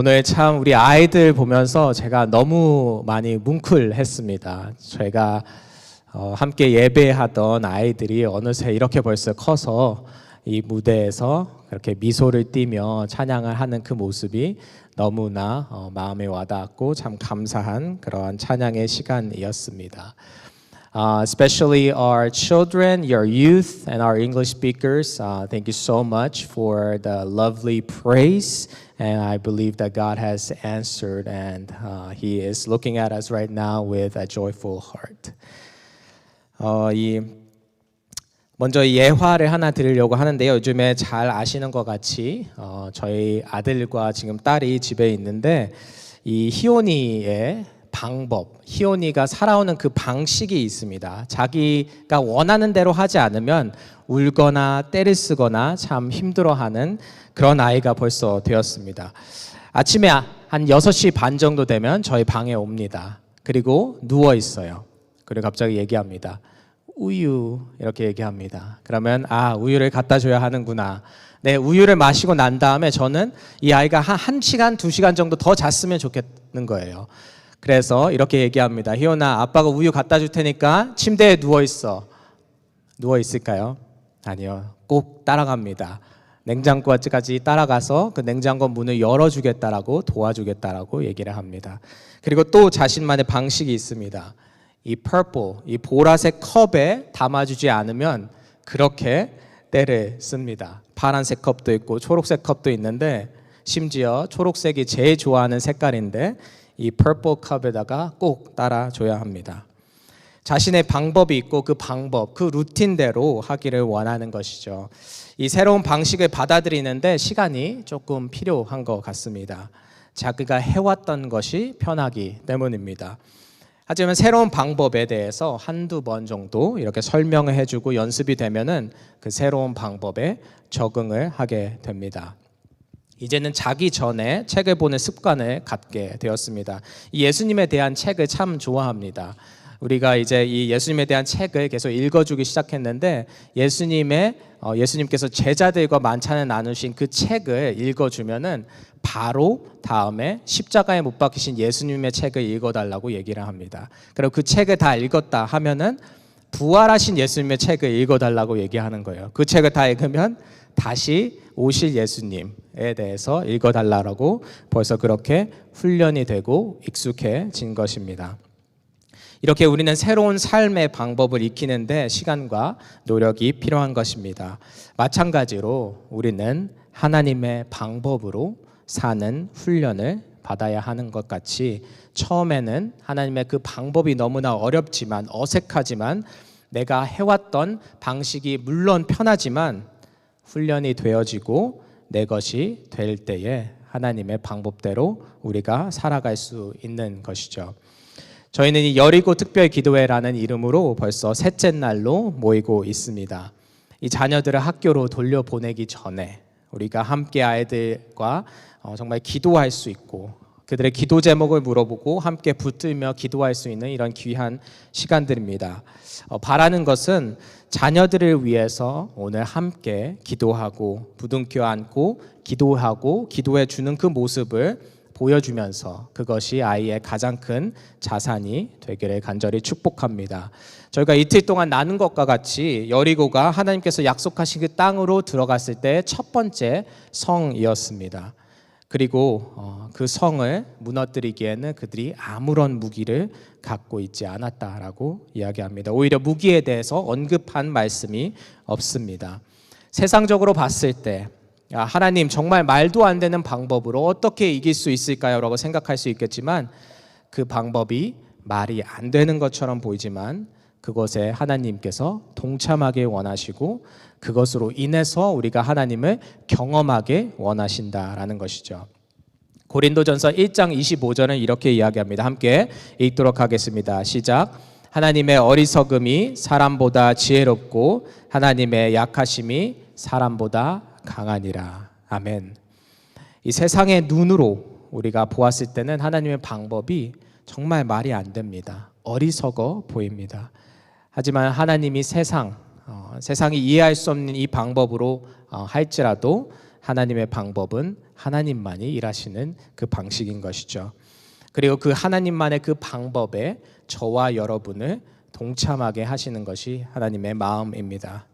오늘 참 우리 아이들 보면서 제가 너무 많이 뭉클했습니다. 제가 어, 함께 예배하던 아이들이 어느새 이렇게 벌써 커서 이 무대에서 그렇게 미소를 띠며 찬양을 하는 그 모습이 너무나 어, 마음에 와닿았고 참 감사한 그러한 찬양의 시간이었습니다. Uh, especially our children, your youth, and our English speakers. Uh, thank you so much for the lovely praise. And I believe that God has answered, and uh, He is looking at us right now with a joyful heart. 어, 이 먼저 예화를 하나 드리려고 하는데요. 요즘에 잘 아시는 것 같이 어, 저희 아들과 지금 딸이 집에 있는데 이 희온이의 방법, 희온이가 살아오는 그 방식이 있습니다. 자기가 원하는 대로 하지 않으면 울거나 때를 쓰거나 참 힘들어하는 그런 아이가 벌써 되었습니다. 아침에 한 6시 반 정도 되면 저희 방에 옵니다. 그리고 누워 있어요. 그리고 갑자기 얘기합니다. 우유 이렇게 얘기합니다. 그러면 아 우유를 갖다 줘야 하는구나. 네 우유를 마시고 난 다음에 저는 이 아이가 한 1시간 2시간 정도 더 잤으면 좋겠는 거예요. 그래서 이렇게 얘기합니다. 희원아 아빠가 우유 갖다 줄 테니까 침대에 누워 있어. 누워 있을까요? 아니요. 꼭 따라갑니다. 냉장고까지 따라가서 그 냉장고 문을 열어주겠다라고 도와주겠다라고 얘기를 합니다. 그리고 또 자신만의 방식이 있습니다. 이 purple, 이 보라색 컵에 담아주지 않으면 그렇게 때를 씁니다. 파란색 컵도 있고 초록색 컵도 있는데 심지어 초록색이 제일 좋아하는 색깔인데 이 purple 컵에다가 꼭 따라줘야 합니다. 자신의 방법이 있고 그 방법, 그 루틴대로 하기를 원하는 것이죠. 이 새로운 방식을 받아들이는데 시간이 조금 필요한 것 같습니다. 자기가 해왔던 것이 편하기 때문입니다. 하지만 새로운 방법에 대해서 한두 번 정도 이렇게 설명을 해주고 연습이 되면은 그 새로운 방법에 적응을 하게 됩니다. 이제는 자기 전에 책을 보는 습관을 갖게 되었습니다. 이 예수님에 대한 책을 참 좋아합니다. 우리가 이제 이 예수님에 대한 책을 계속 읽어주기 시작했는데 예수님의 어, 예수님께서 제자들과 만찬을 나누신 그 책을 읽어주면은 바로 다음에 십자가에 못 박히신 예수님의 책을 읽어달라고 얘기를 합니다. 그리고 그 책을 다 읽었다 하면은 부활하신 예수님의 책을 읽어달라고 얘기하는 거예요. 그 책을 다 읽으면 다시 오실 예수님에 대해서 읽어달라고 벌써 그렇게 훈련이 되고 익숙해진 것입니다. 이렇게 우리는 새로운 삶의 방법을 익히는데 시간과 노력이 필요한 것입니다. 마찬가지로 우리는 하나님의 방법으로 사는 훈련을 받아야 하는 것 같이 처음에는 하나님의 그 방법이 너무나 어렵지만 어색하지만 내가 해왔던 방식이 물론 편하지만 훈련이 되어지고 내 것이 될 때에 하나님의 방법대로 우리가 살아갈 수 있는 것이죠. 저희는 이 여리고 특별 기도회라는 이름으로 벌써 셋째 날로 모이고 있습니다. 이 자녀들을 학교로 돌려보내기 전에 우리가 함께 아이들과 어, 정말 기도할 수 있고 그들의 기도 제목을 물어보고 함께 붙들며 기도할 수 있는 이런 귀한 시간들입니다. 어, 바라는 것은 자녀들을 위해서 오늘 함께 기도하고 부둥켜 안고 기도하고 기도해 주는 그 모습을 보여주면서 그것이 아이의 가장 큰 자산이 되기를 간절히 축복합니다. 저희가 이틀 동안 나눈 것과 같이 여리고가 하나님께서 약속하신 그 땅으로 들어갔을 때 첫 번째 성이었습니다. 그리고 어, 그 성을 무너뜨리기에는 그들이 아무런 무기를 갖고 있지 않았다라고 이야기합니다. 오히려 무기에 대해서 언급한 말씀이 없습니다. 세상적으로 봤을 때 하나님 정말 말도 안 되는 방법으로 어떻게 이길 수 있을까요? 라고 생각할 수 있겠지만 그 방법이 말이 안 되는 것처럼 보이지만 그것에 하나님께서 동참하게 원하시고 그것으로 인해서 우리가 하나님을 경험하게 원하신다라는 것이죠. 고린도전서 1장 25절은 이렇게 이야기합니다. 함께 읽도록 하겠습니다. 시작. 하나님의 어리석음이 사람보다 지혜롭고 하나님의 약하심이 사람보다 강하니라. 아멘. 이 세상의 눈으로 우리가 보았을 때는 하나님의 방법이 정말 말이 안 됩니다. 어리석어 보입니다. 하지만 하나님이 세상, 어, 세상이 이해할 수 없는 이 방법으로 어, 할지라도 하나님의 방법은 하나님만이 일하시는 그 방식인 것이죠. 그리고 그 하나님만의 그 방법에 저와 여러분을 동참하게 하시는 것이 하나님의 마음입니다.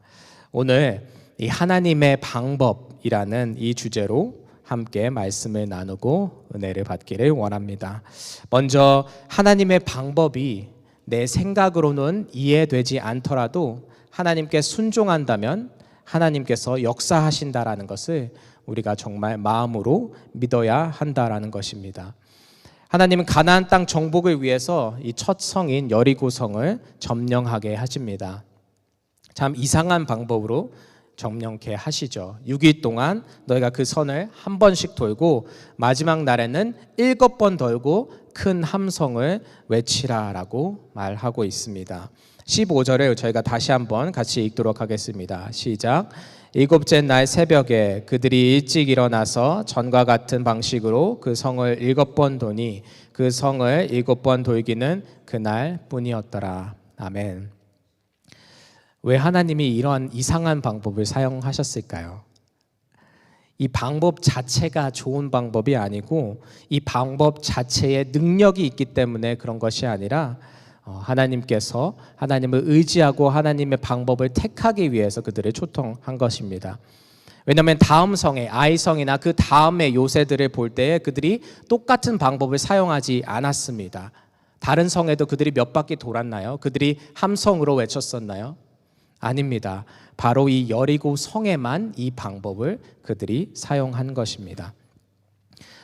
오늘 이 하나님의 방법이라는 이 주제로 함께 말씀을 나누고 은혜를 받기를 원합니다. 먼저 하나님의 방법이 내 생각으로는 이해되지 않더라도 하나님께 순종한다면 하나님께서 역사하신다라는 것을 우리가 정말 마음으로 믿어야 한다라는 것입니다. 하나님은 가나안 땅 정복을 위해서 이 첫 성인 여리고 성을 점령하게 하십니다. 참 이상한 방법으로 점령케 하시죠. 6일 동안 너희가 그 선을 한 번씩 돌고 마지막 날에는 일곱 번 돌고 큰 함성을 외치라라고 말하고 있습니다. 15절을 저희가 다시 한번 같이 읽도록 하겠습니다. 시작. 일곱째 날 새벽에 그들이 일찍 일어나서 전과 같은 방식으로 그 성을 일곱 번 도니 그 성을 일곱 번 돌기는 그날 뿐이었더라. 아멘. 왜 하나님이 이러한 이상한 방법을 사용하셨을까요? 이 방법 자체가 좋은 방법이 아니고 이 방법 자체에 능력이 있기 때문에 그런 것이 아니라 어, 하나님께서 하나님을 의지하고 하나님의 방법을 택하기 위해서 그들을 초통한 것입니다. 왜냐하면 다음 성의 아이성이나 그 다음의 요새들을 볼 때에 그들이 똑같은 방법을 사용하지 않았습니다. 다른 성에도 그들이 몇 바퀴 돌았나요? 그들이 함성으로 외쳤었나요? 아닙니다. 바로 이 여리고 성에만 이 방법을 그들이 사용한 것입니다.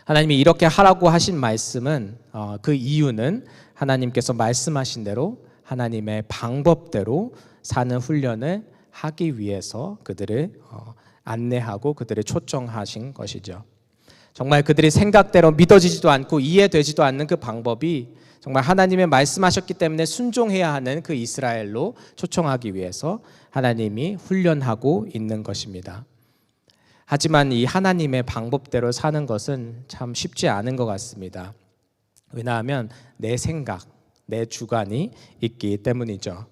하나님이 이렇게 하라고 하신 말씀은 어, 그 이유는 하나님께서 말씀하신 대로 하나님의 방법대로 사는 훈련을 하기 위해서 그들을 어, 안내하고 그들을 초청하신 것이죠. 정말 그들이 생각대로 믿어지지도 않고 이해되지도 않는 그 방법이 정말 하나님의 말씀하셨기 때문에 순종해야 하는 그 이스라엘로 초청하기 위해서 하나님이 훈련하고 있는 것입니다. 하지만 이 하나님의 방법대로 사는 것은 참 쉽지 않은 것 같습니다. 왜냐하면 내 생각, 내 주관이 있기 때문이죠.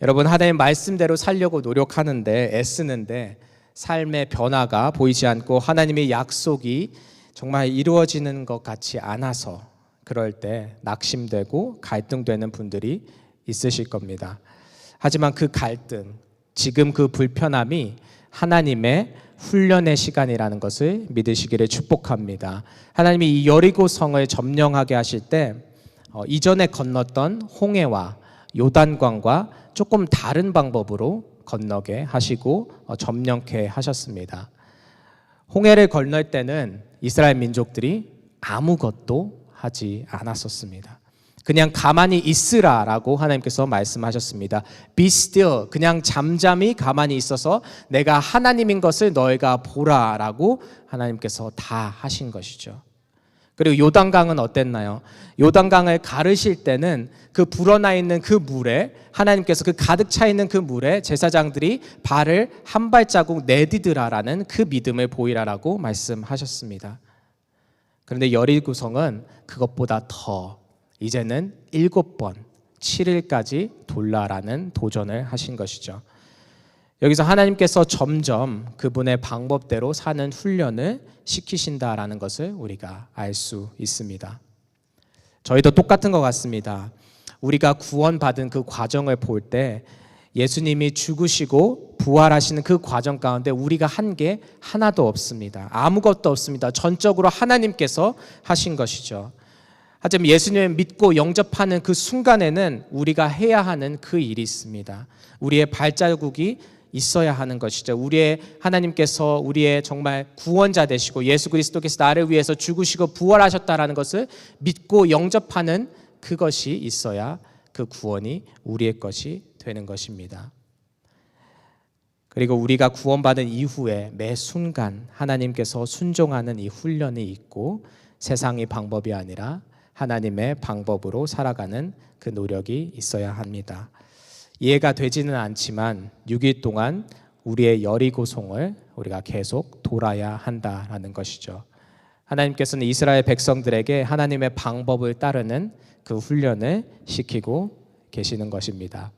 여러분 하나님 말씀대로 살려고 노력하는데 애쓰는데 삶의 변화가 보이지 않고 하나님의 약속이 정말 이루어지는 것 같지 않아서 그럴 때 낙심되고 갈등되는 분들이 있으실 겁니다. 하지만 그 갈등, 지금 그 불편함이 하나님의 훈련의 시간이라는 것을 믿으시기를 축복합니다. 하나님이 이 여리고 성을 점령하게 하실 때 어, 이전에 건넜던 홍해와 요단강과 조금 다른 방법으로 건너게 하시고 어, 점령케 하셨습니다. 홍해를 건널 때는 이스라엘 민족들이 아무것도 하지 않았었습니다. 그냥 가만히 있으라라고 하나님께서 말씀하셨습니다. Be still. 그냥 잠잠히 가만히 있어서 내가 하나님인 것을 너희가 보라라고 하나님께서 다 하신 것이죠. 그리고 요단강은 어땠나요? 요단강을 가르실 때는 그 불어나 있는 그 물에 하나님께서 그 가득 차 있는 그 물에 제사장들이 발을 한 발자국 내디드라라는 그 믿음을 보이라라고 말씀하셨습니다. 그런데 열일구 성은 그것보다 더 이제는 일곱 번 7일까지 돌라라는 도전을 하신 것이죠. 여기서 하나님께서 점점 그분의 방법대로 사는 훈련을 시키신다라는 것을 우리가 알 수 있습니다. 저희도 똑같은 것 같습니다. 우리가 구원받은 그 과정을 볼 때 예수님이 죽으시고 부활하시는 그 과정 가운데 우리가 한 게 하나도 없습니다. 아무것도 없습니다. 전적으로 하나님께서 하신 것이죠. 하지만 예수님을 믿고 영접하는 그 순간에는 우리가 해야 하는 그 일이 있습니다. 우리의 발자국이 있어야 하는 것이죠. 우리의 하나님께서 우리의 정말 구원자 되시고 예수 그리스도께서 나를 위해서 죽으시고 부활하셨다라는 것을 믿고 영접하는 그것이 있어야 그 구원이 우리의 것이 되는 것입니다. 그리고 우리가 구원받은 이후에 매 순간 하나님께서 순종하는 이 훈련이 있고 세상의 방법이 아니라 하나님의 방법으로 살아가는 그 노력이 있어야 합니다. 이해가 되지는 않지만 6일 동안 우리의 여리고송을 우리가 계속 돌아야 한다라는 것이죠. 하나님께서는 이스라엘 백성들에게 하나님의 방법을 따르는 그 훈련을 시키고 계시는 것입니다.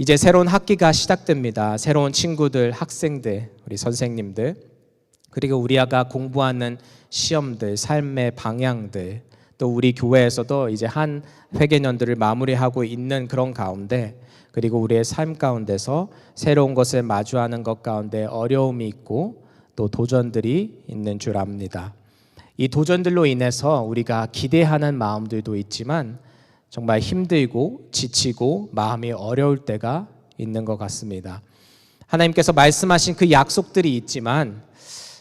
이제 새로운 학기가 시작됩니다. 새로운 친구들, 학생들, 우리 선생님들 그리고 우리가 공부하는 시험들, 삶의 방향들, 또 우리 교회에서도 이제 한 회개년들을 마무리하고 있는 그런 가운데 그리고 우리의 삶 가운데서 새로운 것을 마주하는 것 가운데 어려움이 있고 또 도전들이 있는 줄 압니다. 이 도전들로 인해서 우리가 기대하는 마음들도 있지만 정말 힘들고 지치고 마음이 어려울 때가 있는 것 같습니다. 하나님께서 말씀하신 그 약속들이 있지만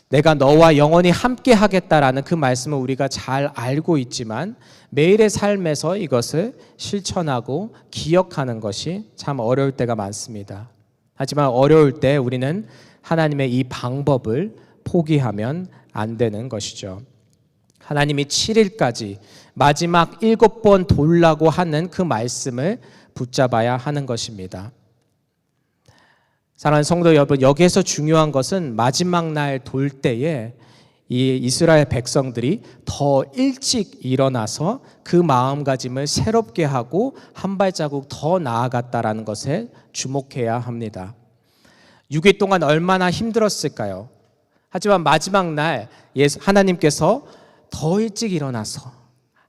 내가 너와 영원히 함께 하겠다라는 그 말씀을 우리가 잘 알고 있지만 매일의 삶에서 이것을 실천하고 기억하는 것이 참 어려울 때가 많습니다. 하지만 어려울 때 우리는 하나님의 이 방법을 포기하면 안 되는 것이죠. 하나님이 7일까지 마지막 일곱 번 돌라고 하는 그 말씀을 붙잡아야 하는 것입니다. 사랑하는 성도 여러분, 여기에서 중요한 것은 마지막 날 돌 때에 이 이스라엘 백성들이 더 일찍 일어나서 그 마음가짐을 새롭게 하고 한 발자국 더 나아갔다라는 것에 주목해야 합니다. 6일 동안 얼마나 힘들었을까요? 하지만 마지막 날 하나님께서 더 일찍 일어나서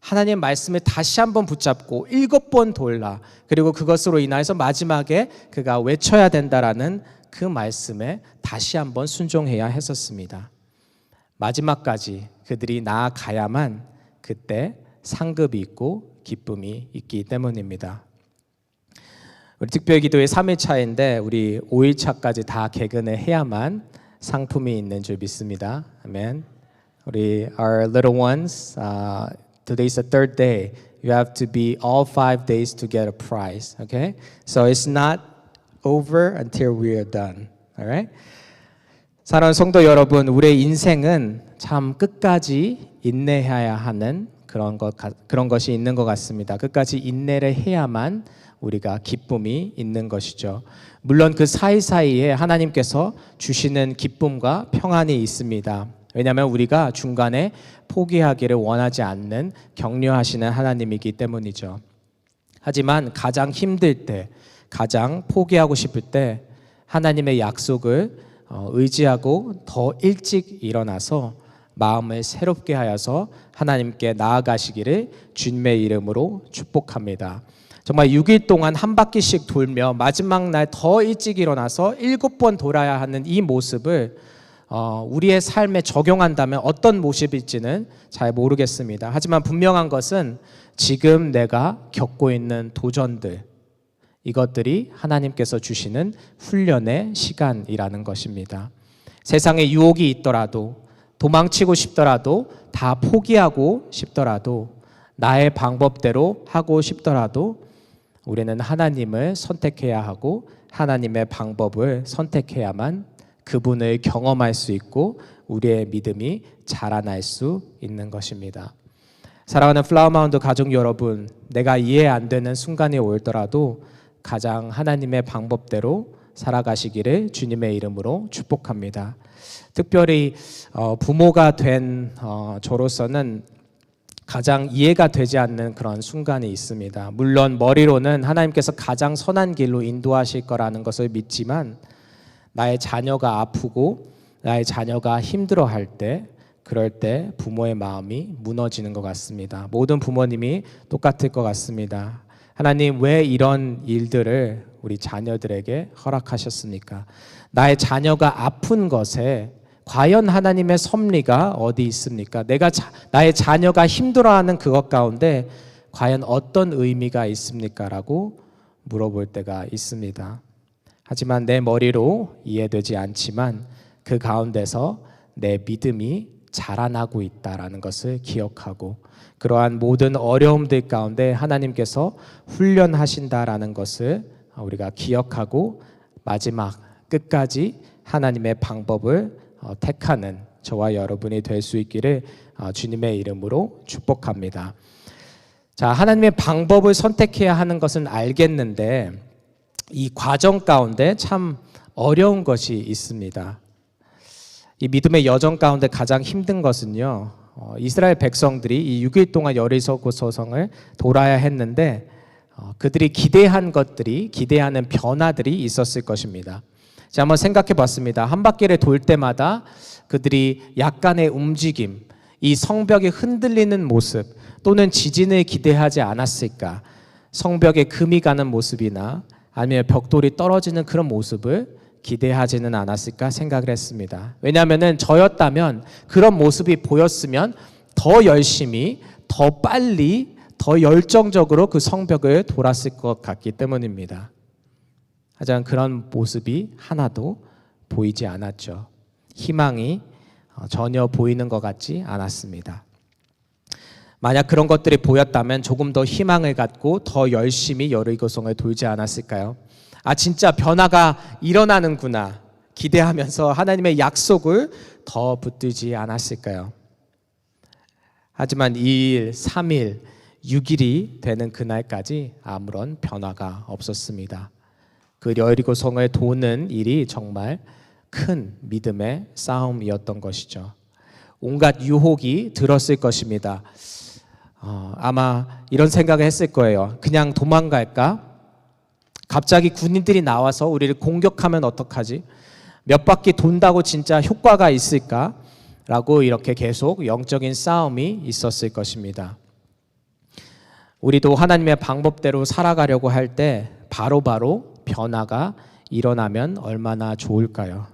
하나님의 말씀을 다시 한번 붙잡고 일곱 번 돌라 그리고 그것으로 인하여서 마지막에 그가 외쳐야 된다라는 그 말씀에 다시 한번 순종해야 했었습니다. 마지막까지 그들이 나아가야만 그때 상급이 있고 기쁨이 있기 때문입니다. 우리 특별 기도의 3일차인데 우리 5일차까지 다 개근을 해야만 상품이 있는 줄 믿습니다. 아멘. 우리 our little ones, uh, today's the third day. You have to be all five days to get a prize. Okay, so it's not over until we are done. Alright. 사랑하는 성도 여러분, 우리의 인생은 참 끝까지 인내해야 하는 그런 것 그런 것이 있는 것 같습니다. 끝까지 인내를 해야만 우리가 기쁨이 있는 것이죠. 물론 그 사이사이에 하나님께서 주시는 기쁨과 평안이 있습니다. 왜냐하면 우리가 중간에 포기하기를 원하지 않는 격려하시는 하나님이기 때문이죠. 하지만 가장 힘들 때, 가장 포기하고 싶을 때 하나님의 약속을 어, 의지하고 더 일찍 일어나서 마음을 새롭게 하여서 하나님께 나아가시기를 주님의 이름으로 축복합니다. 정말 6일 동안 한 바퀴씩 돌며 마지막 날 더 일찍 일어나서 일곱 번 돌아야 하는 이 모습을 어, 우리의 삶에 적용한다면 어떤 모습일지는 잘 모르겠습니다. 하지만 분명한 것은 지금 내가 겪고 있는 도전들, 이것들이 하나님께서 주시는 훈련의 시간이라는 것입니다. 세상에 유혹이 있더라도 도망치고 싶더라도 다 포기하고 싶더라도 나의 방법대로 하고 싶더라도 우리는 하나님을 선택해야 하고 하나님의 방법을 선택해야만 그분을 경험할 수 있고 우리의 믿음이 자라날 수 있는 것입니다. 사랑하는 플라워마운드 가족 여러분, 내가 이해 안 되는 순간이 올더라도 가장 하나님의 방법대로 살아가시기를 주님의 이름으로 축복합니다. 특별히 어, 부모가 된 어, 저로서는 가장 이해가 되지 않는 그런 순간이 있습니다. 물론 머리로는 하나님께서 가장 선한 길로 인도하실 거라는 것을 믿지만 나의 자녀가 아프고 나의 자녀가 힘들어 할 때 그럴 때 부모의 마음이 무너지는 것 같습니다. 모든 부모님이 똑같을 것 같습니다. 하나님 왜 이런 일들을 우리 자녀들에게 허락하셨습니까? 나의 자녀가 아픈 것에 과연 하나님의 섭리가 어디 있습니까? 내가 자, 나의 자녀가 힘들어하는 그것 가운데 과연 어떤 의미가 있습니까?라고 물어볼 때가 있습니다. 하지만 내 머리로 이해되지 않지만 그 가운데서 내 믿음이 자라나고 있다라는 것을 기억하고 그러한 모든 어려움들 가운데 하나님께서 훈련하신다라는 것을 우리가 기억하고 마지막 끝까지 하나님의 방법을 어, 택하는 저와 여러분이 될 수 있기를 어, 주님의 이름으로 축복합니다. 자, 하나님의 방법을 선택해야 하는 것은 알겠는데 이 과정 가운데 참 어려운 것이 있습니다. 이 믿음의 여정 가운데 가장 힘든 것은요. 어, 이스라엘 백성들이 이 6일 동안 여리고 소성을 돌아야 했는데 어, 그들이 기대한 것들이 기대하는 변화들이 있었을 것입니다. 자, 한번 생각해 봤습니다. 한 바퀴를 돌 때마다 그들이 약간의 움직임, 이 성벽이 흔들리는 모습 또는 지진을 기대하지 않았을까? 성벽에 금이 가는 모습이나 아니면 벽돌이 떨어지는 그런 모습을 기대하지는 않았을까 생각을 했습니다. 왜냐하면은 저였다면 그런 모습이 보였으면 더 열심히, 더 빨리, 더 열정적으로 그 성벽을 돌았을 것 같기 때문입니다. 하지만 그런 모습이 하나도 보이지 않았죠. 희망이 어, 전혀 보이는 것 같지 않았습니다. 만약 그런 것들이 보였다면 조금 더 희망을 갖고 더 열심히 여리고성을 돌지 않았을까요? 아 진짜 변화가 일어나는구나 기대하면서 하나님의 약속을 더 붙들지 않았을까요? 하지만 2일, 3일, 6일이 되는 그날까지 아무런 변화가 없었습니다. 그 여리고 성을 도는 일이 정말 큰 믿음의 싸움이었던 것이죠. 온갖 유혹이 들었을 것입니다. 어, 아마 이런 생각을 했을 거예요. 그냥 도망갈까? 갑자기 군인들이 나와서 우리를 공격하면 어떡하지? 몇 바퀴 돈다고 진짜 효과가 있을까? 라고 이렇게 계속 영적인 싸움이 있었을 것입니다. 우리도 하나님의 방법대로 살아가려고 할 때 바로바로 변화가 일어나면 얼마나 좋을까요?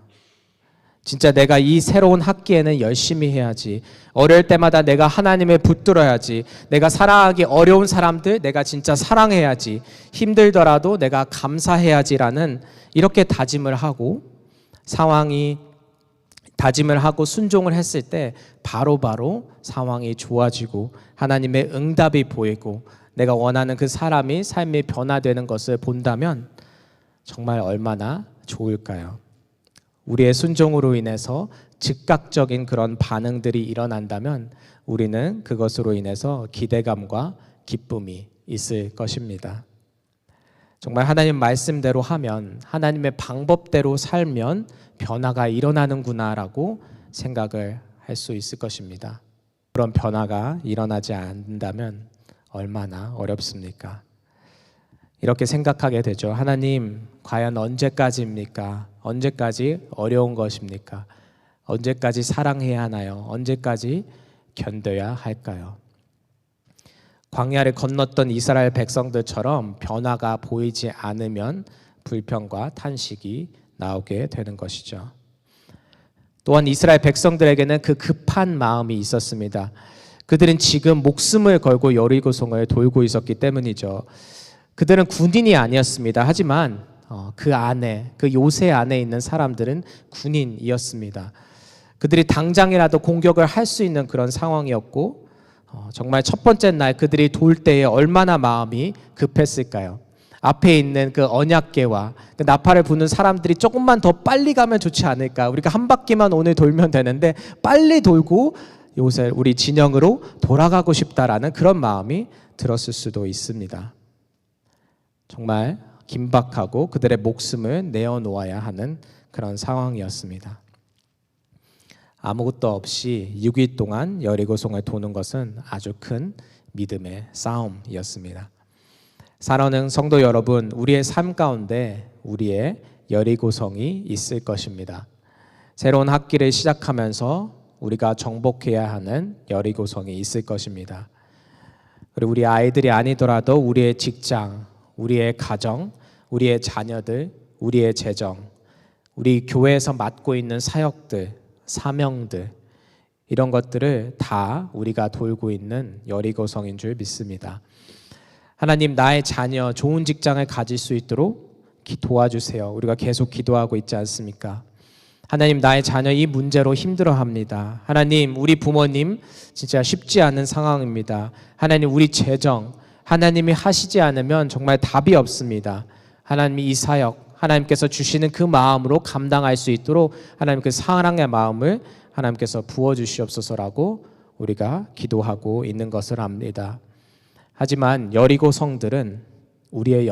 진짜 내가 이 새로운 학기에는 열심히 해야지. 어려울 때마다 내가 하나님을 붙들어야지. 내가 사랑하기 어려운 사람들 내가 진짜 사랑해야지. 힘들더라도 내가 감사해야지라는 이렇게 다짐을 하고 상황이 다짐을 하고 순종을 했을 때 바로바로 바로 상황이 좋아지고 하나님의 응답이 보이고 내가 원하는 그 사람이 삶이 변화되는 것을 본다면 정말 얼마나 좋을까요? 우리의 순종으로 인해서 즉각적인 그런 반응들이 일어난다면 우리는 그것으로 인해서 기대감과 기쁨이 있을 것입니다. 정말 하나님 말씀대로 하면 하나님의 방법대로 살면 변화가 일어나는구나라고 생각을 할 수 있을 것입니다. 그런 변화가 일어나지 않는다면 얼마나 어렵습니까? 이렇게 생각하게 되죠. 하나님, 과연 언제까지입니까? 언제까지 어려운 것입니까? 언제까지 사랑해야 하나요? 언제까지 견뎌야 할까요? 광야를 건넜던 이스라엘 백성들처럼 변화가 보이지 않으면 불평과 탄식이 나오게 되는 것이죠. 또한 이스라엘 백성들에게는 그 급한 마음이 있었습니다. 그들은 지금 목숨을 걸고 여리고성을 돌고 있었기 때문이죠. 그들은 군인이 아니었습니다. 하지만 어, 그 안에 그 요새 안에 있는 사람들은 군인이었습니다. 그들이 당장이라도 공격을 할 수 있는 그런 상황이었고 어, 정말 첫 번째 날 그들이 돌 때에 얼마나 마음이 급했을까요? 앞에 있는 그 언약계와 그 나팔을 부는 사람들이 조금만 더 빨리 가면 좋지 않을까? 우리가 한 바퀴만 오늘 돌면 되는데 빨리 돌고 요새 우리 진영으로 돌아가고 싶다라는 그런 마음이 들었을 수도 있습니다. 정말 긴박하고 그들의 목숨을 내어놓아야 하는 그런 상황이었습니다. 아무것도 없이 6일 동안 여리고성을 도는 것은 아주 큰 믿음의 싸움이었습니다. 사랑하는 성도 여러분, 우리의 삶 가운데 우리의 여리고성이 있을 것입니다. 새로운 학기를 시작하면서 우리가 정복해야 하는 여리고성이 있을 것입니다. 그리고 우리 아이들이 아니더라도 우리의 직장, 우리의 가정, 우리의 자녀들, 우리의 재정, 우리 교회에서 맡고 있는 사역들, 사명들 이런 것들을 다 우리가 돌고 있는 여리고성인 줄 믿습니다. 하나님 나의 자녀 좋은 직장을 가질 수 있도록 도와주세요. 우리가 계속 기도하고 있지 않습니까? 하나님 나의 자녀 이 문제로 힘들어합니다. 하나님 우리 부모님 진짜 쉽지 않은 상황입니다. 하나님 우리 재정 하나님이 하시지 않으면 정말 답이 없습니다. 하나님이 이 사역 하나님께서 주시는 그 마음으로 감당할 수 있도록 하나님 그 사랑의 마음을 하나님께서 부어 주시옵소서라고 우리가 기도하고 있는 것을 압니다. 하지만 여리고 성들은 우리의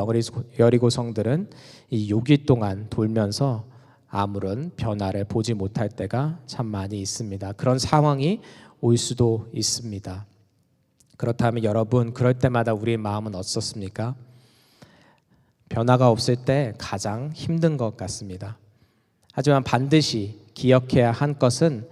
여리고 성들은 이 6일 동안 돌면서 아무런 변화를 보지 못할 때가 참 많이 있습니다. 그런 상황이 올 수도 있습니다. 그렇다면 여러분 그럴 때마다 우리의 마음은 어떻습니까? 변화가 없을 때 가장 힘든 것 같습니다. 하지만 반드시 기억해야 한 것은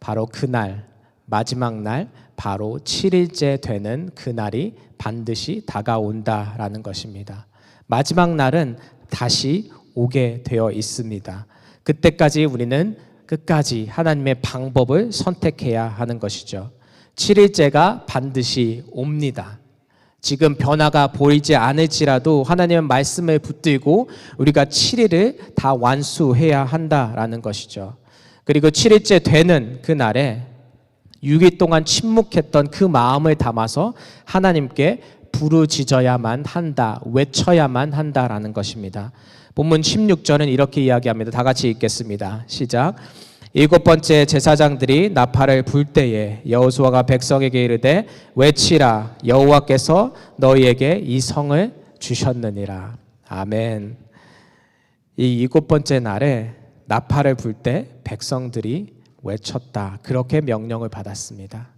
바로 그날 마지막 날 바로 7일째 되는 그날이 반드시 다가온다라는 것입니다. 마지막 날은 다시 오게 되어 있습니다. 그때까지 우리는 끝까지 하나님의 방법을 선택해야 하는 것이죠. 7일째가 반드시 옵니다. 지금 변화가 보이지 않을지라도 하나님의 말씀을 붙들고 우리가 7일을 다 완수해야 한다라는 것이죠. 그리고 7일째 되는 그 날에 6일 동안 침묵했던 그 마음을 담아서 하나님께 부르짖어야만 한다, 외쳐야만 한다라는 것입니다. 본문 16절은 이렇게 이야기합니다. 다 같이 읽겠습니다. 시작. 일곱 번째 제사장들이 나팔을 불 때에 여호수아가 백성에게 이르되 외치라 여호와께서 너희에게 이 성을 주셨느니라. 아멘. 이 일곱 번째 날에 나팔을 불 때 백성들이 외쳤다. 그렇게 명령을 받았습니다.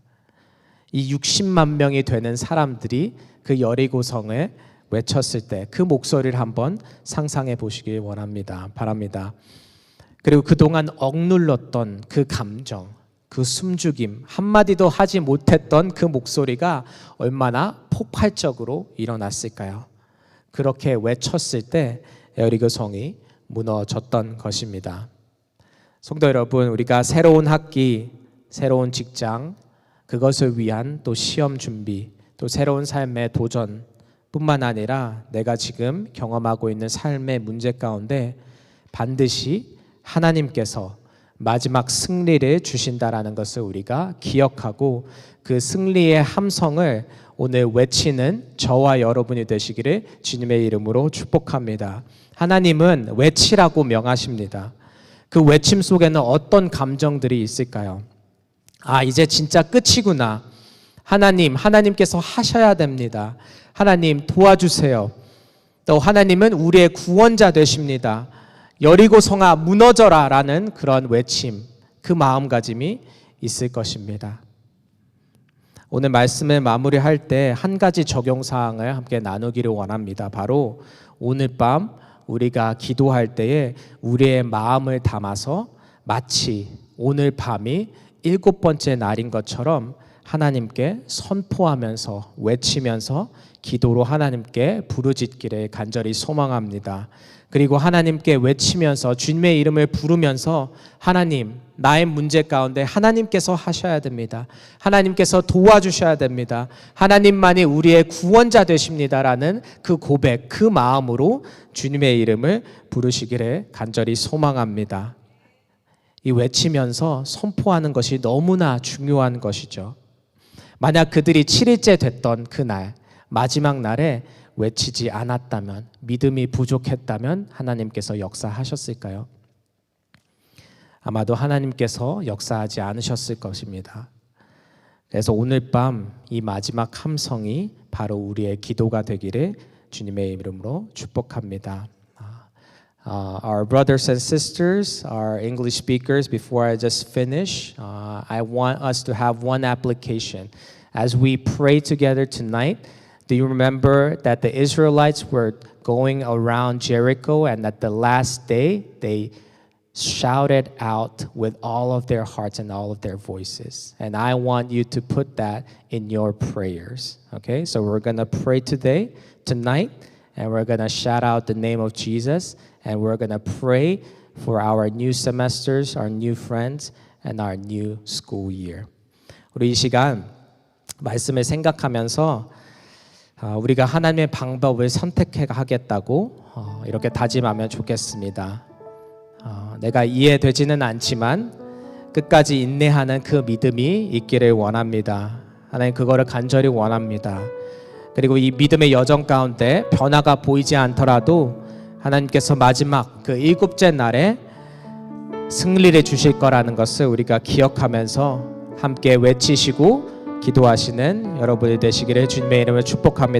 이 60만 명이 되는 사람들이 그 여리고 성을 외쳤을 때 그 목소리를 한번 상상해 보시길 원합니다. 바랍니다. 그리고 그동안 억눌렀던 그 감정, 그 숨죽임, 한마디도 하지 못했던 그 목소리가 얼마나 폭발적으로 일어났을까요? 그렇게 외쳤을 때 여리고 성이 무너졌던 것입니다. 성도 여러분, 우리가 새로운 학기, 새로운 직장, 그것을 위한 또 시험 준비, 또 새로운 삶의 도전 뿐만 아니라 내가 지금 경험하고 있는 삶의 문제 가운데 반드시 하나님께서 마지막 승리를 주신다라는 것을 우리가 기억하고 그 승리의 함성을 오늘 외치는 저와 여러분이 되시기를 주님의 이름으로 축복합니다. 하나님은 외치라고 명하십니다. 그 외침 속에는 어떤 감정들이 있을까요? 아, 이제 진짜 끝이구나. 하나님, 하나님께서 하셔야 됩니다. 하나님 도와주세요. 또 하나님은 우리의 구원자 되십니다. 여리고 성아 무너져라 라는 그런 외침, 그 마음가짐이 있을 것입니다. 오늘 말씀을 마무리할 때 한 가지 적용 사항을 함께 나누기를 원합니다. 바로 오늘 밤 우리가 기도할 때에 우리의 마음을 담아서 마치 오늘 밤이 일곱 번째 날인 것처럼 하나님께 선포하면서 외치면서 기도로 하나님께 부르짖기를 간절히 소망합니다. 그리고 하나님께 외치면서 주님의 이름을 부르면서 하나님 나의 문제 가운데 하나님께서 하셔야 됩니다. 하나님께서 도와주셔야 됩니다. 하나님만이 우리의 구원자 되십니다라는 그 고백, 그 마음으로 주님의 이름을 부르시기를 간절히 소망합니다. 이 외치면서 선포하는 것이 너무나 중요한 것이죠. 만약 그들이 7일째 됐던 그날, 마지막 날에 외치지 않았다면, 믿음이 부족했다면 하나님께서 역사하셨을까요? 아마도 하나님께서 역사하지 않으셨을 것입니다. 그래서 오늘 밤 이 마지막 함성이 바로 우리의 기도가 되기를 주님의 이름으로 축복합니다. Uh, our brothers and sisters, our English speakers, before I just finish, uh, I want us to have one application. As we pray together tonight, do you remember that the Israelites were going around Jericho and at the last day they shouted out with all of their hearts and all of their voices? And I want you to put that in your prayers. Okay, so we're gonna pray today, tonight, and we're gonna shout out the name of Jesus and we're going to pray for our new semesters, our new friends, and our new school year. 우리 이 시간 말씀을 생각하면서 어, 우리가 하나님의 방법을 선택해 하겠다고 어, 이렇게 다짐하면 좋겠습니다. 어, 내가 이해되지는 않지만 끝까지 인내하는 그 믿음이 있기를 원합니다. 하나님 그거를 간절히 원합니다. 그리고 이 믿음의 여정 가운데 변화가 보이지 않더라도 하나님께서 마지막 그 일곱째 날에 승리를 주실 거라는 것을 우리가 기억하면서 함께 외치시고 기도하시는 여러분이 되시기를 주님의 이름을 축복합니다.